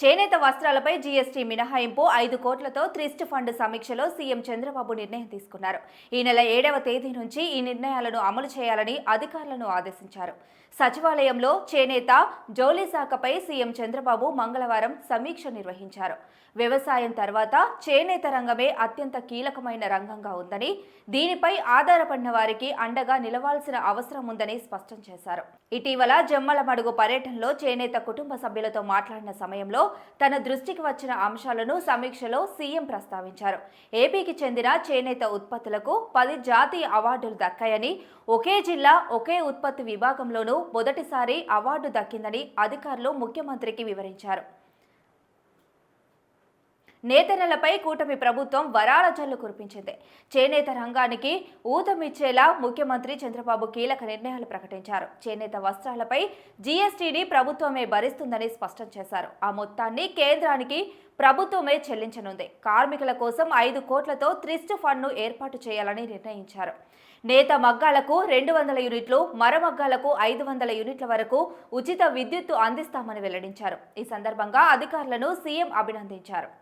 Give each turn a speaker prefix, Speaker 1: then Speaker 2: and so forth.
Speaker 1: చేనేత వస్త్రాలపై జీఎస్టీ మినహాయింపు ఐదు కోట్లతో త్రిస్ట్ ఫండ్ సమీక్షలో సీఎం చంద్రబాబు నిర్ణయం తీసుకున్నారు. ఈ నెల ఏడవ తేదీ నుంచి ఈ నిర్ణయాలను అమలు చేయాలని అధికారులను ఆదేశించారు. సచివాలయంలో చేనేత జౌళి శాఖపై సీఎం చంద్రబాబు మంగళవారం సమీక్ష నిర్వహించారు. వ్యవసాయం తర్వాత చేనేత రంగమే అత్యంత కీలకమైన రంగంగా ఉందని దీనిపై ఆధారపడిన వారికి అండగా నిలవాల్సిన అవసరం ఉందని స్పష్టం చేశారు. ఇటీవల జమ్మల మడుగు పర్యటనలో చేనేత కుటుంబ సభ్యులతో మాట్లాడిన సమయంలో తన దృష్టికి వచ్చిన అంశాలను సమీక్షలో సీఎం ప్రస్తావించారు. ఏపీకి చెందిన చేనేత ఉత్పత్తులకు పది జాతీయ అవార్డులు దక్కాయని ఒకే జిల్లా ఒకే ఉత్పత్తి విభాగంలోనూ మొదటిసారి అవార్డు దక్కిందని అధికారులు ముఖ్యమంత్రికి వివరించారు. నేతనలపై కూటమి ప్రభుత్వం వరాల జల్లు కురిపించింది. చేనేత రంగానికి ఊతమిచ్చేలా ముఖ్యమంత్రి చంద్రబాబు కీలక నిర్ణయాలు ప్రకటించారు. చేనేత వస్త్రాలపై జీఎస్టీని ప్రభుత్వమే భరిస్తుందని స్పష్టం చేశారు. ఆ మొత్తాన్ని కేంద్రానికి ప్రభుత్వమే చెల్లించనుంది. కార్మికుల కోసం ఐదు కోట్లతో త్రిస్ట్ ఫండ్ను ఏర్పాటు చేయాలని నిర్ణయించారు. నేత మగ్గాలకు రెండు వందల యూనిట్లు మరమగ్గాలకు ఐదు వందల యూనిట్ల వరకు ఉచిత విద్యుత్తు అందిస్తామని వెల్లడించారు. ఈ సందర్భంగా అధికారులను సీఎం అభినందించారు.